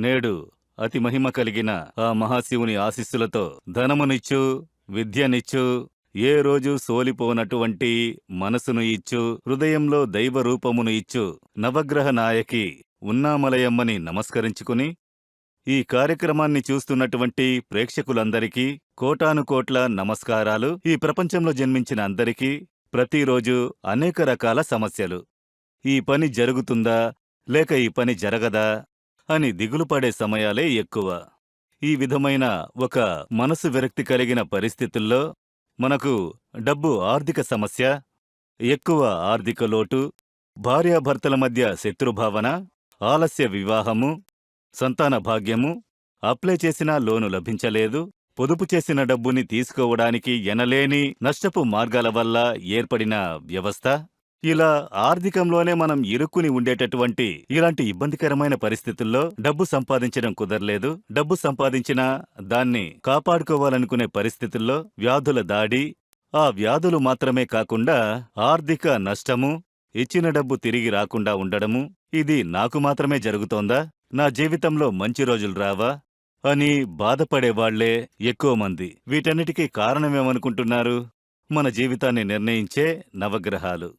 నేడు అతి మహిమ కలిగిన ఆ మహాశివుని ఆశీస్సులతో ధనమునిచ్చు విద్యనిచ్చు ఏ రోజు సోలిపోనటువంటి మనసును ఇచ్చు హృదయంలో దైవ రూపమును ఇచ్చు నవగ్రహ నాయకి ఉన్నామలయమ్మని నమస్కరించుకుని ఈ కార్యక్రమాన్ని చూస్తున్నటువంటి ప్రేక్షకులందరికీ కోటానుకోట్ల నమస్కారాలు. ఈ ప్రపంచంలో జన్మించిన అందరికీ ప్రతిరోజు అనేక రకాల సమస్యలు. ఈ పని జరుగుతుందా? లేక ఈ పని జరగదా? అని దిగులుపడే సమయాలే ఎక్కువ. ఈ విధమైన ఒక మనసు విరక్తి కలిగిన పరిస్థితుల్లో మనకు డబ్బు ఆర్థిక సమస్య ఎక్కువ ఆర్థిక లోటు భార్యాభర్తల మధ్య శత్రుభావన ఆలస్య వివాహము సంతాన భాగ్యము అప్లై చేసినా లోను లభించలేదు పొదుపు చేసిన డబ్బుని తీసుకోవడానికి ఎనలేని నష్టపు మార్గాల వల్ల ఏర్పడిన వ్యవస్థ. ఇలా ఆర్థికంలోనే మనం ఇరుక్కుని ఉండేటటువంటి ఇలాంటి ఇబ్బందికరమైన పరిస్థితుల్లో డబ్బు సంపాదించడం కుదరలేదు. డబ్బు సంపాదించినా దాన్ని కాపాడుకోవాలనుకునే పరిస్థితుల్లో వ్యాధుల దాడి ఆ వ్యాధులు మాత్రమే కాకుండా ఆర్థిక నష్టము ఇచ్చిన డబ్బు తిరిగి రాకుండా ఉండడము ఇది నాకు మాత్రమే జరుగుతోందా? నా జీవితంలో మంచి రోజులు రావా? అని బాధపడేవాళ్ళే ఎక్కువ మంది. వీటన్నిటికీ కారణమేమనుకుంటున్నారు? మన జీవితాన్ని నిర్ణయించే నవగ్రహాలు.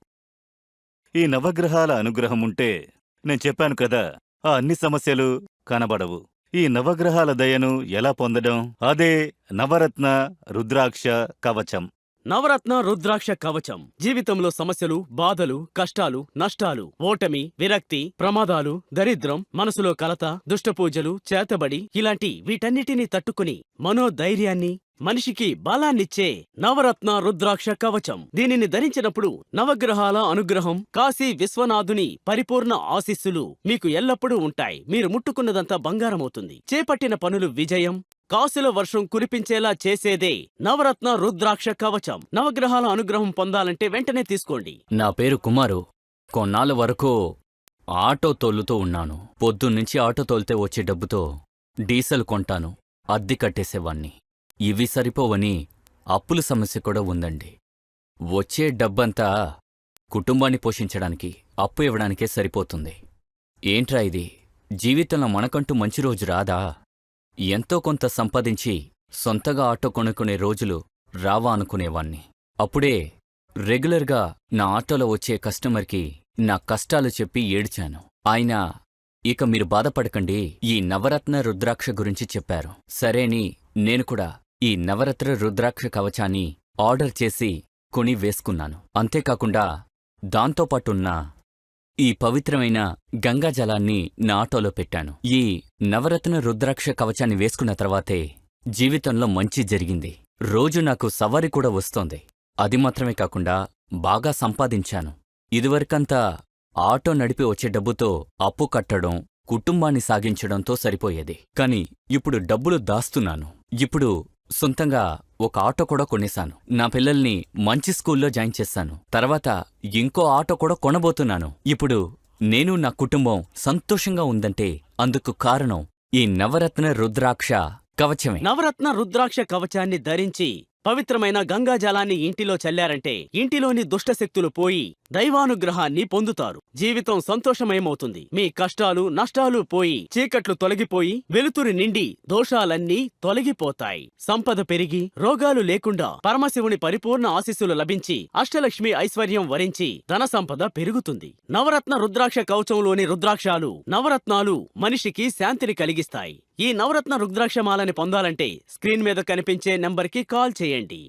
ఈ నవగ్రహాల అనుగ్రహముంటే నేను చెప్పాను కదా ఆ అన్ని సమస్యలు కనబడవు. ఈ నవగ్రహాల దయను ఎలా పొందడం? అదే నవరత్న రుద్రాక్ష కవచం. నవరత్న రుద్రాక్ష కవచం. జీవితంలో సమస్యలు బాధలు కష్టాలు నష్టాలు ఓటమి విరక్తి ప్రమాదాలు దరిద్రం మనసులో కలత దుష్టపూజలు చేతబడి ఇలాంటి వీటన్నిటినీ తట్టుకుని మనోధైర్యాన్ని మనిషికి బలాన్నిచ్చే నవరత్న రుద్రాక్ష కవచం. దీనిని ధరించినప్పుడు నవగ్రహాల అనుగ్రహం కాశీ విశ్వనాథుని పరిపూర్ణ ఆశీస్సులు మీకు ఎల్లప్పుడూ ఉంటాయి. మీరు ముట్టుకున్నదంతా బంగారమవుతుంది. చేపట్టిన పనులు విజయం. కాసుల వర్షం కురిపించేలా చేసేదే నవరత్న రుద్రాక్ష కవచం. నవగ్రహాల అనుగ్రహం పొందాలంటే వెంటనే తీసుకోండి. నా పేరు కుమారు. కొన్నాళ్ళ వరకు ఆటో తోలుతూ ఉన్నాను. పొద్దున్నుంచి ఆటో తోలితే వచ్చే డబ్బుతో డీజిల్ కొంటాను. అద్దె కట్టేసేవాణ్ణి ఇవి సరిపోవని అప్పుల సమస్య కూడా ఉందండి. వచ్చే డబ్బంతా కుటుంబాన్ని పోషించడానికి అప్పు ఇవ్వడానికే సరిపోతుంది. ఏంట్రా ఇది? జీవితంలో మనకంటూ మంచి రోజు రాదా? ఎంతో కొంత సంపాదించి సొంతగా ఆటో కొనుక్కునే రోజులు రావా అనుకునేవాణ్ణి. అప్పుడే రెగ్యులర్గా నా ఆటోలో వచ్చే కస్టమర్కి నా కష్టాలు చెప్పి ఏడ్చాను. ఆయన ఇక మీరు బాధపడకండి ఈ నవరత్న రుద్రాక్ష గురించి చెప్పారు. సరేని నేను కూడా ఈ నవరత్న రుద్రాక్ష కవచాన్ని ఆర్డర్ చేసి కొని వేసుకున్నాను. అంతేకాకుండా దాంతోపాటున్న ఈ పవిత్రమైన గంగాజలాన్ని నా ఆటోలో పెట్టాను. ఈ నవరత్న రుద్రాక్ష కవచాన్ని వేసుకున్న తర్వాతే జీవితంలో మంచి జరిగింది. రోజు నాకు సవారి కూడా వస్తోంది. అది మాత్రమే కాకుండా బాగా సంపాదించాను. ఇదివరకంతా ఆటో నడిపి వచ్చే డబ్బుతో అప్పు కట్టడం కుటుంబాన్ని సాగించడంతో సరిపోయేది. కాని ఇప్పుడు డబ్బులు దాస్తున్నాను. ఇప్పుడు సొంతంగా ఒక ఆటో కూడా కొనేశాను. నా పిల్లల్ని మంచి స్కూల్లో జాయిన్ చేశాను. తర్వాత ఇంకో ఆటో కూడా కొనబోతున్నాను. ఇప్పుడు నేను నా కుటుంబం సంతోషంగా ఉందంటే అందుకు కారణం ఈ నవరత్న రుద్రాక్ష కవచమే. నవరత్న రుద్రాక్ష కవచాన్ని ధరించి పవిత్రమైన గంగా జలాన్ని ఇంటిలో చల్లారంటే ఇంటిలోని దుష్టశక్తులు పోయి దైవానుగ్రహాన్ని పొందుతారు. జీవితం సంతోషమయమవుతుంది. మీ కష్టాలు నష్టాలు పోయి చీకట్లు తొలగిపోయి వెలుతురు నిండి దోషాలన్నీ తొలగిపోతాయి. సంపద పెరిగి రోగాలు లేకుండా పరమశివుని పరిపూర్ణ ఆశీస్సులు లభించి అష్టలక్ష్మి ఐశ్వర్యం వరించి ధన సంపద పెరుగుతుంది. నవరత్న రుద్రాక్ష కవచంలోని రుద్రాక్షాలు నవరత్నాలు మనిషికి శాంతిని కలిగిస్తాయి. ఈ నవరత్న రుద్రాక్షమాలని పొందాలంటే స్క్రీన్ మీద కనిపించే నంబర్కి కాల్ చేయండి.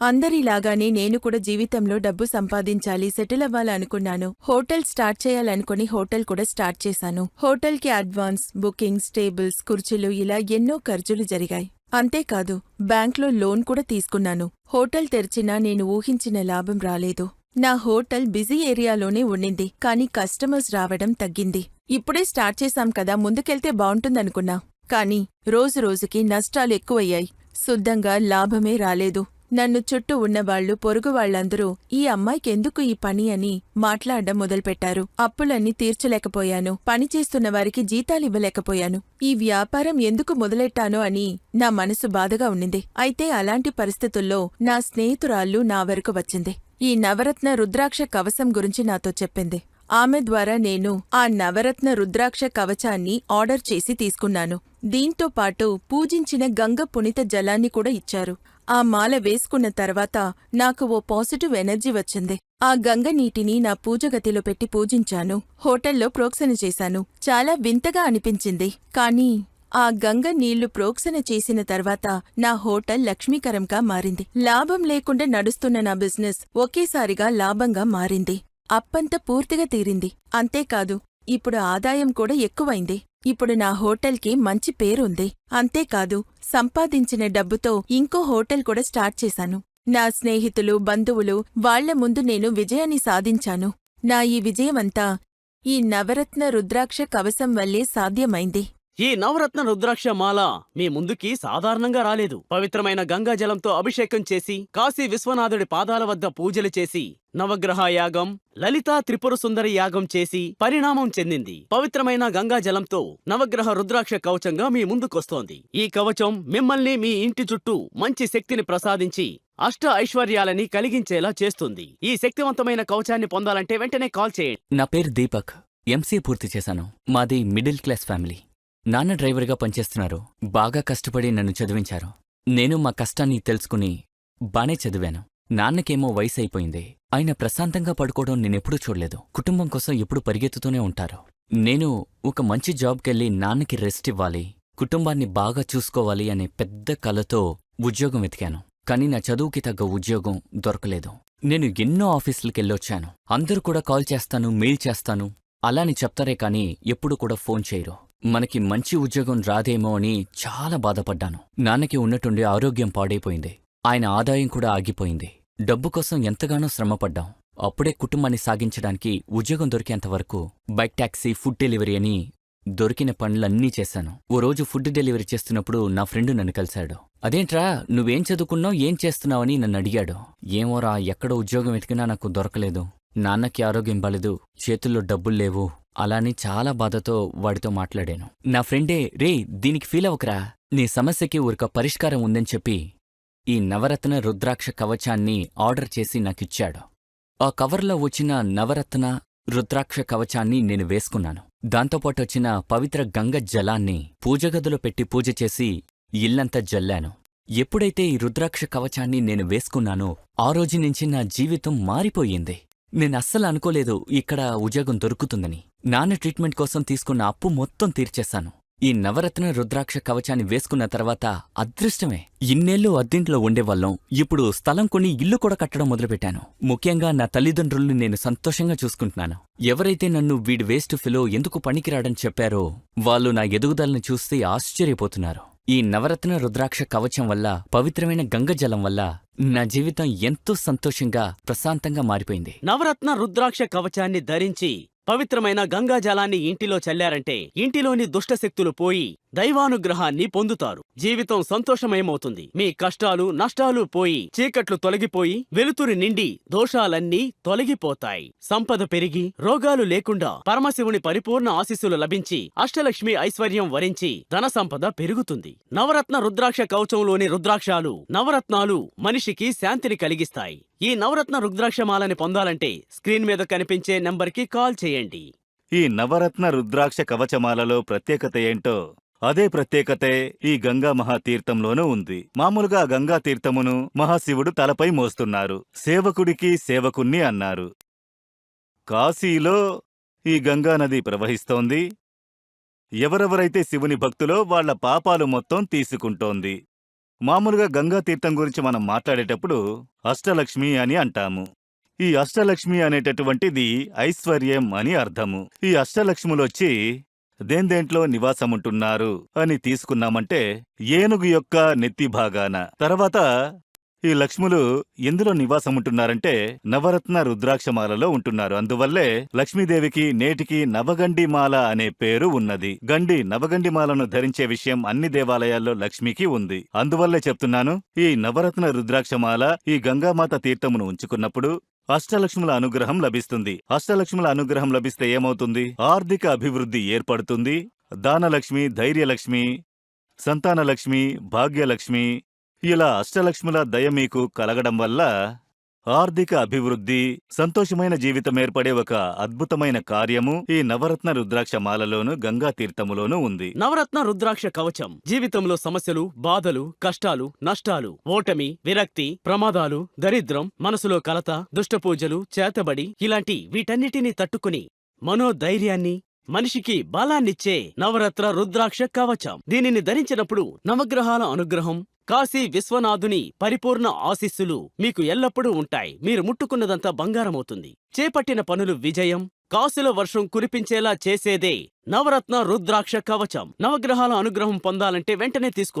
అందరిలాగానే నేను కూడా జీవితంలో డబ్బు సంపాదించాలి సెటిల్ అవ్వాలనుకున్నాను. హోటల్ స్టార్ట్ చేయాలనుకుని హోటల్ కూడా స్టార్ట్ చేశాను. హోటల్కి అడ్వాన్స్ బుకింగ్స్ టేబుల్స్ కుర్చీలు ఇలా ఎన్నో ఖర్చులు జరిగాయి. అంతేకాదు బ్యాంక్లో లోన్ కూడా తీసుకున్నాను. హోటల్ తెరిచినా నేను ఊహించిన లాభం రాలేదు. నా హోటల్ బిజీ ఏరియాలోనే ఉండింది కానీ కస్టమర్స్ రావడం తగ్గింది. ఇప్పుడే స్టార్ట్ చేశాం కదా ముందుకెళ్తే బావుంటుందనుకున్నా కాని రోజు రోజుకి నష్టాలు ఎక్కువయ్యాయి. శుద్ధంగా లాభమే రాలేదు. నన్ను చుట్టూ ఉన్నవాళ్ళు పొరుగువాళ్ళందరూ ఈ అమ్మాయికెందుకు ఈ పని అని మాట్లాడడం మొదలుపెట్టారు. అప్పులన్నీ తీర్చలేకపోయాను. పనిచేస్తున్న వారికి జీతాలివ్వలేకపోయాను ఈ వ్యాపారం ఎందుకు మొదలెట్టానో అని నా మనసు బాధగా ఉండింది అయితే అలాంటి పరిస్థితుల్లో నా స్నేహితురాళ్ళు నా వరకు వచ్చింది. ఈ నవరత్న రుద్రాక్ష కవసం గురించి నాతో చెప్పింది. ఆమె ద్వారా నేను ఆ నవరత్న రుద్రాక్ష కవచాన్ని ఆర్డర్ చేసి తీసుకున్నాను. దీంతో పాటు పూజించిన గంగ పునిత జలాన్ని కూడా ఇచ్చారు. ఆ మాల వేసుకున్న తర్వాత నాకు ఓ పాజిటివ్ ఎనర్జీ వచ్చింది. ఆ గంగ నీటిని నా పూజగతిలో పెట్టి పూజించాను. హోటల్లో ప్రోక్షణ చేశాను. చాలా వింతగా అనిపించింది. కానీ ఆ గంగ నీళ్ళు ప్రోక్షణ చేసిన తర్వాత నా హోటల్ లక్ష్మీకరంగా మారింది. లాభం లేకుండా నడుస్తున్న నా బిజినెస్ ఒకేసారిగా లాభంగా మారింది. అప్పంతా పూర్తిగా తీరింది. అంతేకాదు ఇప్పుడు ఆదాయం కూడా ఎక్కువైంది. ఇప్పుడు నా హోటల్కి మంచి పేరుంది. అంతేకాదు సంపాదించిన డబ్బుతో ఇంకో హోటల్ కూడా స్టార్ట్ చేశాను. నా స్నేహితులు బంధువులు వాళ్ళ ముందు నేను విజయాన్ని సాధించాను. నా ఈ విజయమంతా ఈ నవరత్న రుద్రాక్ష కవసం వల్లే సాధ్యమైంది. ఈ నవరత్న రుద్రాక్ష మాల మీ ముందుకి సాధారణంగా రాలేదు. పవిత్రమైన గంగా జలంతో అభిషేకం చేసి కాశీ విశ్వనాథుడి పాదాల వద్ద పూజలు చేసి నవగ్రహ యాగం లలితా త్రిపుర సుందరి యాగం చేసి పరిణామం చెందింది. పవిత్రమైన గంగా జలంతో నవగ్రహ రుద్రాక్ష కవచంగా మీ ముందుకొస్తోంది. ఈ కవచం మిమ్మల్ని మీ ఇంటి చుట్టూ మంచి శక్తిని ప్రసాదించి అష్ట ఐశ్వర్యాలని కలిగించేలా చేస్తుంది. ఈ శక్తివంతమైన కవచాన్ని పొందాలంటే వెంటనే కాల్ చేయండి. నా పేరు దీపక్. ఎంసీ పూర్తి చేశాను. మాది మిడిల్ క్లాస్ ఫ్యామిలీ. నాన్న డ్రైవర్గా పనిచేస్తున్నారు. బాగా కష్టపడి నన్ను చదివించారు. నేను మా కష్టాన్ని తెలుసుకుని బానే చదివాను. నాన్నకేమో వయసు అయిపోయింది ఆయన ప్రశాంతంగా పడుకోవడం నేనెప్పుడూ చూడలేదు. కుటుంబం కోసం ఎప్పుడు పరిగెత్తుతూనే ఉంటారు. నేను ఒక మంచి జాబ్కెళ్ళి నాన్నకి రెస్ట్ ఇవ్వాలి. కుటుంబాన్ని బాగా చూసుకోవాలి అనే పెద్ద కలతో ఉద్యోగం వెతికాను. కానీ నా చదువుకి తగ్గ ఉద్యోగం దొరకలేదు. నేను ఎన్నో ఆఫీసులకెళ్ళొచ్చాను. అందరూ కూడా కాల్ చేస్తాను మెయిల్ చేస్తాను. అలాని చెప్తారే కానీ ఎప్పుడు కూడా ఫోన్ చేయరు. మనకి మంచి ఉద్యోగం రాదేమో అని చాలా బాధపడ్డాను. నాన్నకి ఉన్నట్టుండి ఆరోగ్యం పాడైపోయింది. ఆయన ఆదాయం కూడా ఆగిపోయింది. డబ్బు కోసం ఎంతగానో శ్రమపడ్డాం. అప్పుడే కుటుంబాన్ని సాగించడానికి ఉద్యోగం దొరికేంతవరకు బైక్ టాక్సీ ఫుడ్ డెలివరీ అని దొరికిన పనులన్నీ చేశాను. ఓ రోజు ఫుడ్ డెలివరీ చేస్తున్నప్పుడు నా ఫ్రెండు నన్ను కలిశాడు. అదేంట్రా నువ్వేం చదువుకున్నావు ఏం చేస్తున్నావని నన్ను అడిగాడు. ఏమోరా ఎక్కడ ఉద్యోగం వెతికినా నాకు దొరకలేదు. నాన్నకి ఆరోగ్యం బాలేదు. చేతుల్లో డబ్బులు లేవు. అలాని చాలా బాధతో వాడితో మాట్లాడాను. నా ఫ్రెండే రే దీనికి ఫీల్ అవ్వకరా. నీ సమస్యకి ఊరిక పరిష్కారం ఉందని చెప్పి ఈ నవరత్న రుద్రాక్ష కవచాన్ని ఆర్డర్ చేసి నాకిచ్చాడు. ఆ కవర్లో వచ్చిన నవరత్న రుద్రాక్ష కవచాన్ని నేను వేసుకున్నాను. దాంతోపాటు వచ్చిన పవిత్ర గంగ జలాన్ని పూజగదిలో పెట్టి పూజ చేసి ఇల్లంతా జల్లాను. ఎప్పుడైతే ఈ రుద్రాక్ష కవచాన్ని నేను వేసుకున్నానో ఆ రోజు నుంచి నా జీవితం మారిపోయింది. నేనస్సలు అనుకోలేదు ఇక్కడ ఉద్యోగం దొరుకుతుందని. నాన్న ట్రీట్మెంట్ కోసం తీసుకున్న అప్పు మొత్తం తీర్చేశాను. ఈ నవరత్న రుద్రాక్ష కవచాన్ని వేసుకున్న తర్వాత అదృష్టమే. ఇన్నేళ్ళు అద్దింట్లో ఉండేవాళ్ళం. ఇప్పుడు స్థలం కొని ఇల్లు కూడా కట్టడం మొదలుపెట్టాను. ముఖ్యంగా నా తల్లిదండ్రుల్ని నేను సంతోషంగా చూసుకుంటున్నాను. ఎవరైతే నన్ను వీడి వేస్ట్ ఫిలో ఎందుకు పనికిరాడని చెప్పారో వాళ్ళు నా ఎదుగుదలను చూస్తే ఆశ్చర్యపోతున్నారు. ఈ నవరత్న రుద్రాక్ష కవచం వల్ల పవిత్రమైన గంగజలం వల్ల నా జీవితం ఎంతో సంతోషంగా ప్రశాంతంగా మారిపోయింది. నవరత్న రుద్రాక్ష కవచాన్ని ధరించి పవిత్రమైన గంగా జలాన్ని ఇంటిలో చల్లారంటే ఇంటిలోని దుష్టశక్తులు పోయి దైవానుగ్రహాన్ని పొందుతారు. జీవితం సంతోషమయమవుతుంది. మీ కష్టాలు నష్టాలు పోయి చీకట్లు తొలగిపోయి వెలుతురు నిండి దోషాలన్నీ తొలగిపోతాయి. సంపద పెరిగి రోగాలు లేకుండా పరమశివుని పరిపూర్ణ ఆశీస్సులు లభించి అష్టలక్ష్మి ఐశ్వర్యం వరించి ధన సంపద పెరుగుతుంది. నవరత్న రుద్రాక్ష కవచంలోని రుద్రాక్షాలు నవరత్నాలు మనిషికి శాంతిని కలిగిస్తాయి. ఈ నవరత్న రుద్రాక్షమాలని పొందాలంటే స్క్రీన్ మీద కనిపించే నంబర్కి కాల్ చేయండి. ఈ నవరత్న రుద్రాక్ష కవచమాలలో ప్రత్యేకత ఏంటో అదే ప్రత్యేకతే ఈ గంగా మహాతీర్థంలోనూ ఉంది. మామూలుగా గంగా తీర్థమును మహాశివుడు తలపై మోస్తున్నారు. సేవకుడికి సేవకుణ్ణి అన్నారు. కాశీలో ఈ గంగానది ప్రవహిస్తోంది. ఎవరెవరైతే శివుని భక్తులో వాళ్ళ పాపాలు మొత్తం తీసుకుంటోంది. మామూలుగా గంగా తీర్థం గురించి మనం మాట్లాడేటప్పుడు అష్టలక్ష్మి అని అంటాము. ఈ అష్టలక్ష్మి అనేటటువంటిది ఐశ్వర్యం అని అర్థము. ఈ అష్టలక్ష్ములొచ్చి దేందేంట్లో నివాసముంటున్నారు అని తీసుకున్నామంటే ఏనుగు యొక్క నెత్తి భాగాన. తర్వాత ఈ లక్ష్ములు ఎందులో నివాసముంటున్నారంటే నవరత్న రుద్రాక్షమాలలో ఉంటున్నారు. అందువల్లే లక్ష్మీదేవికి నేటికి నవగండిమాల అనే పేరు ఉన్నది. గండి నవగండిమాలను ధరించే విషయం అన్ని దేవాలయాల్లో లక్ష్మికి ఉంది. అందువల్లే చెప్తున్నాను ఈ నవరత్న రుద్రాక్షమాల ఈ గంగామాత తీర్థమును ఉంచుకున్నప్పుడు అష్టలక్ష్ముల అనుగ్రహం లభిస్తుంది. అష్టలక్ష్ముల అనుగ్రహం లభిస్తే ఏమవుతుంది? ఆర్థిక అభివృద్ధి ఏర్పడుతుంది. దానలక్ష్మి ధైర్యలక్ష్మి సంతానలక్ష్మి భాగ్యలక్ష్మి ఇలా అష్టలక్ష్ముల దయ మీకు కలగడం వల్ల ఆర్థిక అభివృద్ధి సంతోషమైన జీవితం ఏర్పడే ఒక అద్భుతమైన కార్యము ఈ నవరత్న రుద్రాక్ష మాలలోను గంగా తీర్థములోనూ ఉంది. నవరత్న రుద్రాక్ష కవచం. జీవితంలో సమస్యలు బాధలు కష్టాలు నష్టాలు ఓటమి విరక్తి ప్రమాదాలు దరిద్రం మనసులో కలత దుష్టపూజలు చేతబడి ఇలాంటి వీటన్నిటినీ తట్టుకుని మనోధైర్యాన్ని మనిషికి బలాన్నిచ్చే నవరత్న రుద్రాక్ష కవచం. దీనిని ధరించినప్పుడు నవగ్రహాల అనుగ్రహం కాశీ విశ్వనాథుని పరిపూర్ణ ఆశీస్సులు మీకు ఎల్లప్పుడూ ఉంటాయి. మీరు ముట్టుకున్నదంతా బంగారమవుతుంది. చేపట్టిన పనులు విజయం. కాసుల వర్షం కురిపించేలా చేసేదే నవరత్న రుద్రాక్ష కవచం. నవగ్రహాల అనుగ్రహం పొందాలంటే వెంటనే తీసుకో